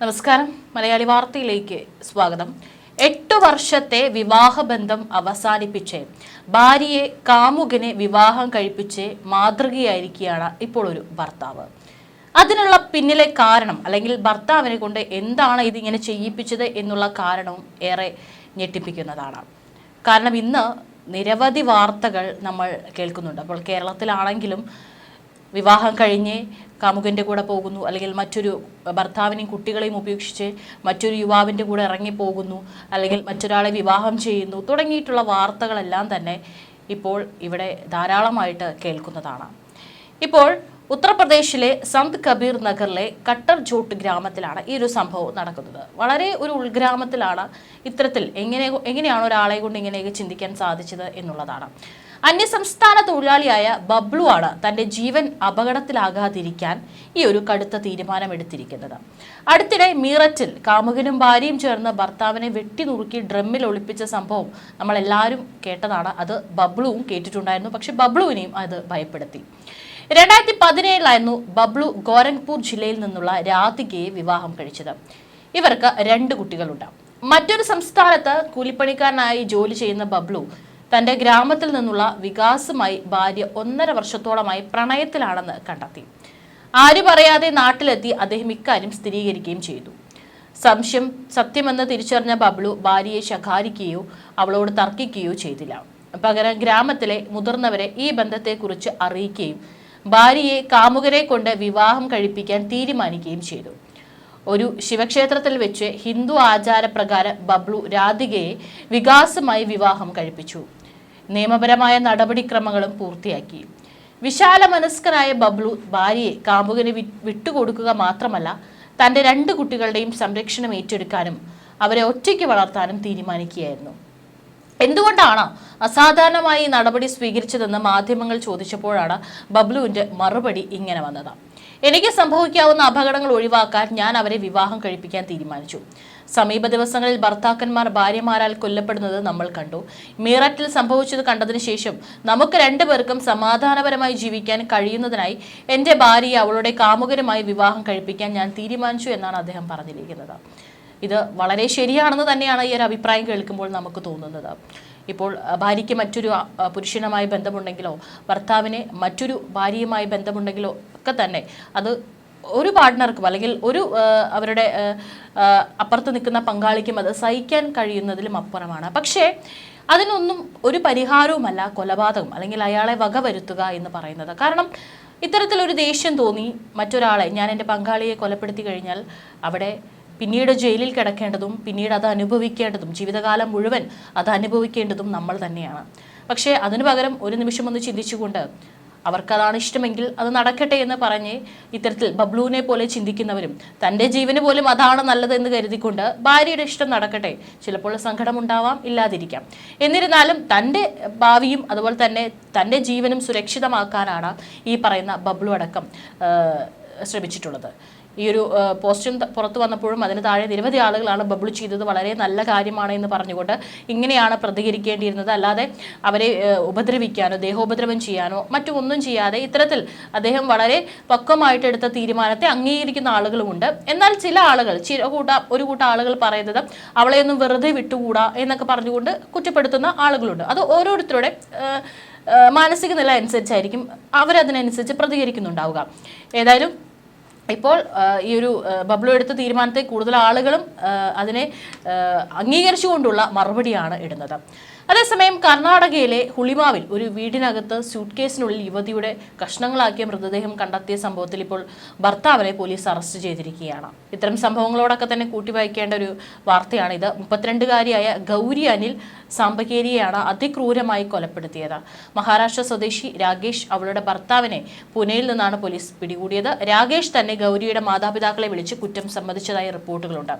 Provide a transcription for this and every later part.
നമസ്കാരം. മലയാളി വാർത്തയിലേക്ക് സ്വാഗതം. എട്ടു വർഷത്തെ വിവാഹബന്ധം അവസാനിപ്പിച്ച് ഭാര്യയെ കാമുകനെ വിവാഹം കഴിപ്പിച്ച് മാതൃകയായിരിക്കുകയാണ് ഇപ്പോൾ ഒരു ഭർത്താവ്. അതിനുള്ള പിന്നിലെ കാരണം അല്ലെങ്കിൽ ഭർത്താവിനെ കൊണ്ട് എന്താണ് ഇതിങ്ങനെ ചെയ്യിപ്പിച്ചത് എന്നുള്ള കാരണവും ഏറെ ഞെട്ടിപ്പിക്കുന്നതാണ്. കാരണം ഇന്ന് നിരവധി വാർത്തകൾ നമ്മൾ കേൾക്കുന്നുണ്ട്. അപ്പോൾ കേരളത്തിലാണെങ്കിലും വിവാഹം കഴിഞ്ഞ് കാമുകന്റെ കൂടെ പോകുന്നു അല്ലെങ്കിൽ മറ്റൊരു ഭർത്താവിനെയും കുട്ടികളെയും ഉപേക്ഷിച്ച് മറ്റൊരു യുവാവിന്റെ കൂടെ ഇറങ്ങിപ്പോകുന്നു അല്ലെങ്കിൽ മറ്റൊരാളെ വിവാഹം ചെയ്യുന്നു തുടങ്ങിയിട്ടുള്ള വാർത്തകളെല്ലാം തന്നെ ഇപ്പോൾ ഇവിടെ ധാരാളമായിട്ട് കേൾക്കുന്നതാണ്. ഇപ്പോൾ ഉത്തർപ്രദേശിലെ സന്ത് കബീർ നഗറിലെ കട്ടർ ജോട്ട് ഗ്രാമത്തിലാണ് ഈ ഒരു സംഭവം നടക്കുന്നത്. വളരെ ഒരു ഉൾഗ്രാമത്തിലാണ് ഇത്തരത്തിൽ എങ്ങനെ എങ്ങനെയാണ് ഒരാളെ കൊണ്ട് ഇങ്ങനെയൊക്കെ ചിന്തിക്കാൻ സാധിച്ചത് എന്നുള്ളതാണ്. അന്യസംസ്ഥാന തൊഴിലാളിയായ ബബ്ലു ആണ് തന്റെ ജീവൻ അപകടത്തിലാകാതിരിക്കാൻ ഈ ഒരു കടുത്ത തീരുമാനമെടുത്തിരിക്കുന്നത്. അടുത്തിടെ മീററ്റിൽ കാമുകനും ഭാര്യയും ചേർന്ന് ഭർത്താവിനെ വെട്ടി നുറുക്കി ഡ്രമ്മിൽ ഒളിപ്പിച്ച സംഭവം നമ്മളെല്ലാവരും കേട്ടതാണ്. അത് ബബ്ലുവും കേട്ടിട്ടുണ്ടായിരുന്നു. പക്ഷെ ബബ്ലുവിനെയും അത് ഭയപ്പെടുത്തി. രണ്ടായിരത്തി പതിനേഴിലായിരുന്നു ബബ്ലു ഗോരഖ്പൂർ ജില്ലയിൽ നിന്നുള്ള രാധികയെ വിവാഹം കഴിച്ചത്. ഇവർക്ക് രണ്ട് കുട്ടികളുണ്ട്. മറ്റൊരു സംസ്ഥാനത്ത് കൂലിപ്പണിക്കാരനായി ജോലി ചെയ്യുന്ന ബബ്ലു തന്റെ ഗ്രാമത്തിൽ നിന്നുള്ള വികാസുമായി ഭാര്യ ഒന്നര വർഷത്തോളമായി പ്രണയത്തിലാണെന്ന് കണ്ടെത്തി. ആരും പറയാതെ നാട്ടിലെത്തി അദ്ദേഹം ഇക്കാര്യം സ്ഥിരീകരിക്കുകയും ചെയ്തു. സംശയം സത്യമെന്ന് തിരിച്ചറിഞ്ഞ ബബ്ലു ഭാര്യയെ ശകാരിക്കുകയോ അവളോട് തർക്കിക്കുകയോ ചെയ്തില്ല. പകരം ഗ്രാമത്തിലെ മുതിർന്നവരെ ഈ ബന്ധത്തെക്കുറിച്ച് അറിയിക്കുകയും ഭാര്യയെ കാമുകരെ കൊണ്ട് വിവാഹം കഴിപ്പിക്കാൻ തീരുമാനിക്കുകയും ചെയ്തു. ഒരു ശിവക്ഷേത്രത്തിൽ വെച്ച് ഹിന്ദു ആചാരപ്രകാരം ബബ്ലു രാധികയെ വികാസമായി വിവാഹം കഴിപ്പിച്ചു. നിയമപരമായ നടപടിക്രമങ്ങളും പൂർത്തിയാക്കി. വിശാല മനസ്കനായ ബബ്ലു ഭാര്യയെ കാമുകന് വിട്ടുകൊടുക്കുക മാത്രമല്ല തന്റെ രണ്ട് കുട്ടികളുടെയും സംരക്ഷണം ഏറ്റെടുക്കാനും അവരെ ഒറ്റയ്ക്ക് വളർത്താനും തീരുമാനിക്കുകയായിരുന്നു. എന്തുകൊണ്ടാണ് അസാധാരണമായി ഈ നടപടി സ്വീകരിച്ചതെന്ന് മാധ്യമങ്ങൾ ചോദിച്ചപ്പോഴാണ് ബബ്ലുവിന്റെ മറുപടി ഇങ്ങനെ വന്നത്. എനിക്ക് സംഭവിക്കാവുന്ന അപകടങ്ങൾ ഒഴിവാക്കാൻ ഞാൻ അവരെ വിവാഹം കഴിപ്പിക്കാൻ തീരുമാനിച്ചു. സമീപ ദിവസങ്ങളിൽ ഭർത്താക്കന്മാർ ഭാര്യമാരാൽ കൊല്ലപ്പെടുന്നത് നമ്മൾ കണ്ടു. മീററ്റിൽ സംഭവിച്ചത് കണ്ടതിന് ശേഷം നമുക്ക് രണ്ടുപേർക്കും സമാധാനപരമായി ജീവിക്കാൻ കഴിയുന്നതിനായി എന്റെ ഭാര്യയെ അവളുടെ കാമുകരുമായി വിവാഹം കഴിപ്പിക്കാൻ ഞാൻ തീരുമാനിച്ചു എന്നാണ് അദ്ദേഹം പറഞ്ഞിരിക്കുന്നത്. ഇത് വളരെ ശരിയാണെന്ന് തന്നെയാണ് ഈ ഒരു അഭിപ്രായം കേൾക്കുമ്പോൾ നമുക്ക് തോന്നുന്നത്. ഇപ്പോൾ ഭാര്യയ്ക്ക് മറ്റൊരു പുരുഷനുമായി ബന്ധമുണ്ടെങ്കിലോ ഭർത്താവിന് മറ്റൊരു ഭാര്യയുമായി ബന്ധമുണ്ടെങ്കിലോ ഒക്കെ തന്നെ അത് ഒരു പാർട്ട്ണർക്കും അല്ലെങ്കിൽ ഒരു അവരുടെ അപ്പുറത്ത് നിൽക്കുന്ന പങ്കാളിക്കും അത് സഹിക്കാൻ കഴിയുന്നതിലും അപ്പുറമാണ്. പക്ഷേ അതിനൊന്നും ഒരു പരിഹാരവുമല്ല കൊലപാതകം അല്ലെങ്കിൽ അയാളെ വകവരുത്തുക എന്ന് പറയുന്നത്. കാരണം ഇത്തരത്തിലൊരു ദേഷ്യം തോന്നി മറ്റൊരാളെ ഞാൻ എന്റെ പങ്കാളിയെ കൊലപ്പെടുത്തി കഴിഞ്ഞാൽ അവിടെ പിന്നീട് ജയിലിൽ കിടക്കേണ്ടതും പിന്നീട് അത് അനുഭവിക്കേണ്ടതും ജീവിതകാലം മുഴുവൻ അത് അനുഭവിക്കേണ്ടതും നമ്മൾ തന്നെയാണ്. പക്ഷേ അതിനു പകരം ഒരു നിമിഷം ഒന്ന് ചിന്തിച്ചുകൊണ്ട് അവർക്കതാണ് ഇഷ്ടമെങ്കിൽ അത് നടക്കട്ടെ എന്ന് പറഞ്ഞ് ഇത്തരത്തിൽ ബബ്ലുവിനെ പോലെ ചിന്തിക്കുന്നവരും തന്റെ ജീവന് പോലും അതാണ് നല്ലതെന്ന് കരുതിക്കൊണ്ട് ഭാര്യയുടെ ഇഷ്ടം നടക്കട്ടെ. ചിലപ്പോൾ സങ്കടമുണ്ടാവാം ഇല്ലാതിരിക്കാം. എന്നിരുന്നാലും തന്റെ ഭാവിയും അതുപോലെ തന്നെ തന്റെ ജീവനും സുരക്ഷിതമാക്കാനാണ് ഈ പറയുന്ന ബബ്ലു അടക്കം ശ്രമിച്ചിട്ടുള്ളത്. ഈ ഒരു പോസ്റ്റും പുറത്തു വന്നപ്പോഴും അതിന് താഴെ നിരവധി ആളുകളാണ് ബബിൾ ചെയ്തത്. വളരെ നല്ല കാര്യമാണ് എന്ന് പറഞ്ഞുകൊണ്ട് ഇങ്ങനെയാണ് പ്രതികരിക്കേണ്ടിയിരുന്നത്. അല്ലാതെ അവരെ ഉപദ്രവിക്കാനോ ദേഹോപദ്രവം ചെയ്യാനോ മറ്റു ഒന്നും ചെയ്യാതെ ഇത്തരത്തിൽ അദ്ദേഹം വളരെ പക്വമായിട്ട് എടുത്ത തീരുമാനത്തെ അംഗീകരിക്കുന്ന ആളുകളുമുണ്ട്. എന്നാൽ ചില ആളുകൾ ചില കൂട്ട ഒരു കൂട്ടം ആളുകൾ പറയുന്നത് അവളെയൊന്നും വെറുതെ വിട്ടുകൂടാ എന്നൊക്കെ പറഞ്ഞുകൊണ്ട് കുറ്റപ്പെടുത്തുന്ന ആളുകളുണ്ട്. അത് ഓരോരുത്തരുടെ മാനസിക നില അനുസരിച്ചായിരിക്കും അവരതിനനുസരിച്ച് പ്രതികരിക്കുന്നുണ്ടാവുക. ഏതായാലും ഇപ്പോൾ ഈ ഒരു ബബ്ലോ എടുത്ത തീരുമാനത്തെ കൂടുതൽ ആളുകളും അതിനെ അംഗീകരിച്ചുകൊണ്ടുള്ള മറുപടിയാണ് ഇടുന്നത്. അതേസമയം കർണാടകയിലെ ഹുളിമാവിൽ ഒരു വീടിനകത്ത് സ്യൂട്ട് കേസിനുള്ളിൽ യുവതിയുടെ കഷ്ണങ്ങളാക്കിയ മൃതദേഹം കണ്ടെത്തിയ സംഭവത്തിൽ ഇപ്പോൾ ഭർത്താവിനെ പോലീസ് അറസ്റ്റ് ചെയ്തിരിക്കുകയാണ്. ഇത്തരം സംഭവങ്ങളോടൊക്കെ തന്നെ കൂട്ടിവായിക്കേണ്ട ഒരു വാർത്തയാണ് ഇത് മുപ്പത്തിരണ്ടുകാരിയായ ഗൗരി അനിൽ സാമ്പകേരിയെയാണ് അതിക്രൂരമായി കൊലപ്പെടുത്തിയത്. മഹാരാഷ്ട്ര സ്വദേശി രാകേഷ് അവളുടെ ഭർത്താവിനെ പുനെയിൽ നിന്നാണ് പോലീസ് പിടികൂടിയത്. രാകേഷ് തന്നെ ഗൗരിയുടെ മാതാപിതാക്കളെ വിളിച്ച് കുറ്റം സമ്മതിച്ചതായി റിപ്പോർട്ടുകളുണ്ട്.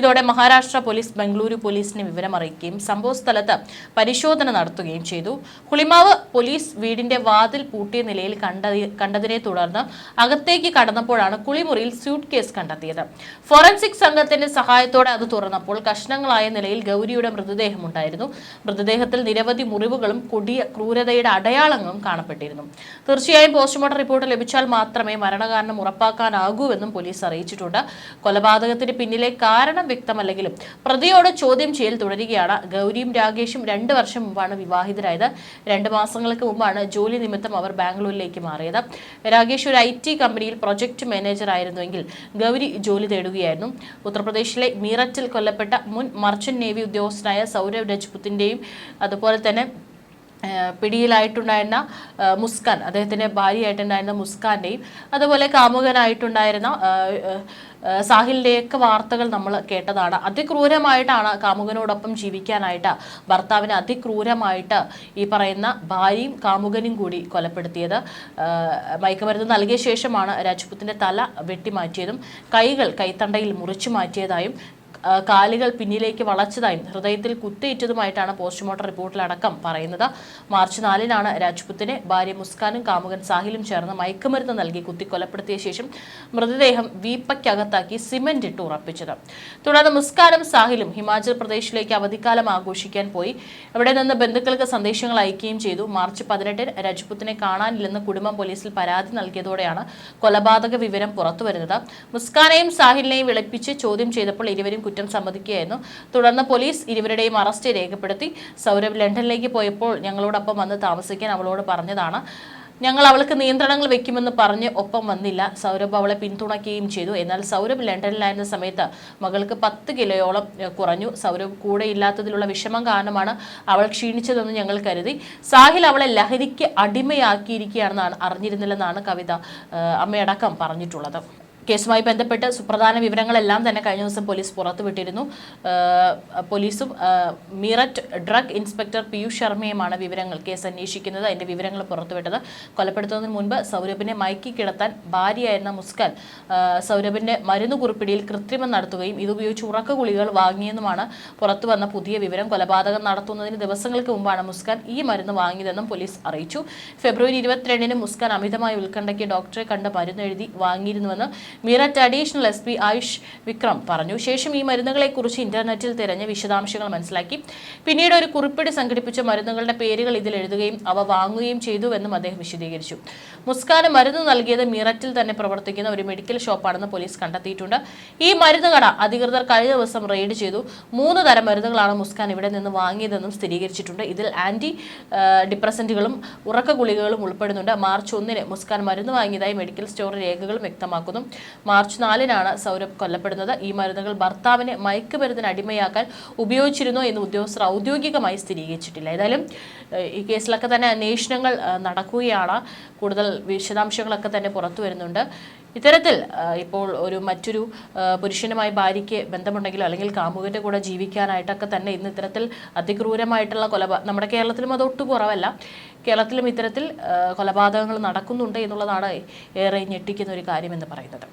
ഇതോടെ മഹാരാഷ്ട്ര പോലീസ് ബംഗളൂരു പോലീസിനെ വിവരം അറിയിക്കുകയും സംഭവ സ്ഥലത്ത് പരിശോധന നടത്തുകയും ചെയ്തു. ഹുളിമാവ് പോലീസ് വീടിന്റെ വാതിൽ പൂട്ടിയ നിലയിൽ കണ്ട കണ്ടതിനെ തുടർന്ന് അകത്തേക്ക് കടന്നപ്പോഴാണ് കുളിമുറിയിൽ സ്യൂട്ട് കേസ് കണ്ടെത്തിയത്. ഫോറൻസിക് സംഘത്തിന്റെ സഹായത്തോടെ അത് തുറന്നപ്പോൾ കഷ്ണങ്ങളായ നിലയിൽ ഗൗരിയുടെ മൃതദേഹം ഉണ്ടായിരുന്നു മൃതദേഹത്തിൽ നിരവധി മുറിവുകളും കൊടിയ ക്രൂരതയുടെ അടയാളങ്ങളും കാണപ്പെട്ടിരുന്നു. തീർച്ചയായും പോസ്റ്റ്മോർട്ടം റിപ്പോർട്ട് ലഭിച്ചാൽ മാത്രമേ മരണകാരണം ഉറപ്പാക്കാനാകൂവെന്നും പോലീസ് അറിയിച്ചിട്ടുണ്ട്. കൊലപാതകത്തിന് പിന്നിലെ കാരണം വ്യക്തമല്ലെങ്കിലും പ്രതിയോട് ചോദ്യം ചെയ്യൽ തുടരുകയാണ്. ഗൗരിയും രാകേഷും രണ്ട് വർഷം മുമ്പാണ് വിവാഹിതരായത്. രണ്ട് മാസങ്ങൾക്ക് മുമ്പാണ് ജോലി നിമിത്തം അവർ ബാംഗ്ലൂരിലേക്ക് മാറിയത്. രാകേഷ് ഒരു ഐ ടി കമ്പനിയിൽ പ്രൊജക്ട് മാനേജർ ആയിരുന്നുവെങ്കിൽ ഗൗരി ജോലി തേടുകയായിരുന്നു. ഉത്തർപ്രദേശിലെ മീററ്റിൽ കൊല്ലപ്പെട്ട മുൻ മർച്ചന്റ് നേവി ഉദ്യോഗസ്ഥനായ സൗരവ് രജ്പുത്തിന്റെയും അതുപോലെ തന്നെ പിടിയിലായിട്ടുണ്ടായിരുന്ന മുസ്കാൻ അദ്ദേഹത്തിന്റെ ഭാര്യയായിട്ടുണ്ടായിരുന്ന മുസ്കാന്റെയും അതുപോലെ കാമുകനായിട്ടുണ്ടായിരുന്ന സാഹിലിന്റെയൊക്കെ വാർത്തകൾ നമ്മൾ കേട്ടതാണ്. അതിക്രൂരമായിട്ടാണ് കാമുകനോടൊപ്പം ജീവിക്കാനായിട്ട് ഭർത്താവിനെ അതിക്രൂരമായിട്ട് ഈ പറയുന്ന ഭാര്യയും കാമുകനും കൂടി കൊലപ്പെടുത്തിയത്. മയക്കുമരുന്ന് നൽകിയ ശേഷമാണ് രാജ്പുത്തിന്റെ തല വെട്ടിമാറ്റിയതും കൈകൾ കൈത്തണ്ടയിൽ മുറിച്ചു മാറ്റിയതായും കാലുകൾ പിന്നിലേക്ക് വളച്ചതായും ഹൃദയത്തിൽ കുത്തേറ്റതുമായിട്ടാണ് പോസ്റ്റ്മോർട്ടം റിപ്പോർട്ടിലടക്കം പറയുന്നത്. മാർച്ച് നാലിനാണ് രാജ്പുത്തിനെ ഭാര്യ മുസ്കാനും കാമുകൻ സാഹിലും ചേർന്ന് മയക്കുമരുന്ന് നൽകി കുത്തിക്കൊലപ്പെടുത്തിയ ശേഷം മൃതദേഹം വീപ്പയ്ക്കകത്താക്കി സിമന്റ് ഇട്ട് ഉറപ്പിച്ചത്. തുടർന്ന് മുസ്കാനും സാഹിലും ഹിമാചൽ പ്രദേശിലേക്ക് അവധിക്കാലം ആഘോഷിക്കാൻ പോയി. അവിടെ നിന്ന് ബന്ധുക്കൾക്ക് സന്ദേശങ്ങൾ അയക്കുകയും ചെയ്തു. മാർച്ച് പതിനെട്ടിന് രാജ്പുത്തിനെ കാണാനില്ലെന്ന് കുടുംബം പോലീസിൽ പരാതി നൽകിയതോടെയാണ് കൊലപാതക വിവരം പുറത്തുവരുന്നത്. മുസ്കാനെയും സാഹിലിനെയും വിളിപ്പിച്ച് ചോദ്യം ചെയ്തപ്പോൾ ഇരുവരും കുറ്റം സമ്മതിക്കുകയായിരുന്നു. തുടർന്ന് പോലീസ് ഇരുവരുടെയും അറസ്റ്റ് രേഖപ്പെടുത്തി. സൗരഭ് ലണ്ടനിലേക്ക് പോയപ്പോൾ ഞങ്ങളോടൊപ്പം വന്ന് താമസിക്കാൻ അവളോട് പറഞ്ഞതാണ്. ഞങ്ങൾ അവൾക്ക് നിയന്ത്രണങ്ങൾ വെക്കുമെന്ന് പറഞ്ഞ് ഒപ്പം വന്നില്ല. സൗരഭ് അവളെ പിന്തുണയ്ക്കുകയും ചെയ്തു. എന്നാൽ സൗരഭ് ലണ്ടനിലായിരുന്ന സമയത്ത് മകൾക്ക് പത്ത് കിലോയോളം കുറഞ്ഞു. സൗരഭ് കൂടെ ഇല്ലാത്തതിലുള്ള വിഷമം കാരണമാണ് അവൾ ക്ഷീണിച്ചതെന്ന് ഞങ്ങൾ കരുതി. സാഹിൽ അവളെ ലഹരിക്ക് അടിമയാക്കിയിരിക്കുകയാണെന്നാണ് അറിഞ്ഞിരുന്നില്ലെന്നാണ് കവിത അമ്മയടക്കം പറഞ്ഞിട്ടുള്ളത്. കേസുമായി ബന്ധപ്പെട്ട് സുപ്രധാന വിവരങ്ങളെല്ലാം തന്നെ കഴിഞ്ഞ ദിവസം പോലീസ് പുറത്തുവിട്ടിരുന്നു. പോലീസും മീററ്റ് ഡ്രഗ് ഇൻസ്പെക്ടർ പീയൂഷ് ശർമ്മയുമാണ് വിവരങ്ങൾ കേസ് അന്വേഷിക്കുന്നത്. അതിന്റെ വിവരങ്ങൾ പുറത്തുവിട്ടത്. കൊലപ്പെടുത്തുന്നതിന് മുൻപ് സൗരഭിനെ മയക്കി കിടത്താൻ ഭാര്യയായിരുന്ന മുസ്കാൻ സൗരഭിന്റെ മരുന്ന് കുറിപ്പിടിയിൽ കൃത്രിമം നടത്തുകയും ഇതുപയോഗിച്ച് ഉറക്ക ഗുളികൾ വാങ്ങിയെന്നുമാണ് പുറത്തു വന്ന പുതിയ വിവരം. കൊലപാതകം നടത്തുന്നതിന് ദിവസങ്ങൾക്ക് മുമ്പാണ് മുസ്കാൻ ഈ മരുന്ന് വാങ്ങിയതെന്നും പോലീസ് അറിയിച്ചു. ഫെബ്രുവരി ഇരുപത്തിരണ്ടിന് മുസ്കാൻ അമിതമായി ഉത്കണ്ഠയ്ക്ക് ഡോക്ടറെ കണ്ട് മരുന്ന് എഴുതി വാങ്ങിയിരുന്നുവെന്ന് Meerut additional S P Ayush Vikram പറഞ്ഞു. ശേഷം ഈ മരുന്നുകളെക്കുറിച്ച് ഇന്റർനെറ്റിൽ തിരഞ്ഞ് വിശദാംശങ്ങൾ മനസ്സിലാക്കി. പിന്നീട് ഒരു കുറിപ്പിടി സംഘടിപ്പിച്ച മരുന്നുകളുടെ പേരുകൾ ഇതിൽ എഴുതുകയും അവ വാങ്ങുകയും ചെയ്തുവെന്നും അദ്ദേഹം വിശദീകരിച്ചു. മുസ്കാന് മരുന്ന് നൽകിയത് മീററ്റിൽ തന്നെ പ്രവർത്തിക്കുന്ന ഒരു മെഡിക്കൽ ഷോപ്പാണെന്ന് പോലീസ് കണ്ടെത്തിയിട്ടുണ്ട്. ഈ മരുന്ന് കട അധികൃതർ കഴിഞ്ഞ ദിവസം റെയ്ഡ് ചെയ്തു. മൂന്ന് തരം മരുന്നുകളാണ് മുസ്കാൻ ഇവിടെ നിന്ന് വാങ്ങിയതെന്നും സ്ഥിരീകരിച്ചിട്ടുണ്ട്. ഇതിൽ ആന്റി ഡിപ്രസന്റുകളും ഉറക്ക ഗുളികകളും ഉൾപ്പെടുന്നുണ്ട്. മാർച്ച് ഒന്നിന് മുസ്കാൻ മരുന്ന് വാങ്ങിയതായി മെഡിക്കൽ സ്റ്റോർ രേഖകളും വ്യക്തമാക്കുന്നു. മാർച്ച് നാലിനാണ് സൗരഭ് കൊല്ലപ്പെടുന്നത്. ഈ മരുന്നുകൾ ഭർത്താവിനെ മയക്കുമരുന്നിന് അടിമയാക്കാൻ ഉപയോഗിച്ചിരുന്നോ എന്ന് ഉദ്യോഗസ്ഥർ ഔദ്യോഗികമായി സ്ഥിരീകരിച്ചിട്ടില്ല. ഏതായാലും ഈ കേസിലൊക്കെ തന്നെ അന്വേഷണങ്ങൾ നടക്കുകയാണ്. കൂടുതൽ വിശദാംശങ്ങളൊക്കെ തന്നെ പുറത്തു വരുന്നുണ്ട്. ഇത്തരത്തിൽ ഇപ്പോൾ ഒരു മറ്റൊരു പുരുഷനുമായി ഭാര്യയ്ക്ക് ബന്ധമുണ്ടെങ്കിലോ അല്ലെങ്കിൽ കാമുകന്റെ കൂടെ ജീവിക്കാനായിട്ടൊക്കെ തന്നെ ഇന്ന് ഇത്തരത്തിൽ അതിക്രൂരമായിട്ടുള്ള കൊലപാ നമ്മുടെ കേരളത്തിലും അത് ഒട്ടും കുറവല്ല. കേരളത്തിലും ഇത്തരത്തിൽ കൊലപാതകങ്ങൾ നടക്കുന്നുണ്ട് എന്നുള്ളതാണ് ഏറെ ഞെട്ടിക്കുന്ന ഒരു കാര്യമെന്ന് പറയുന്നത്.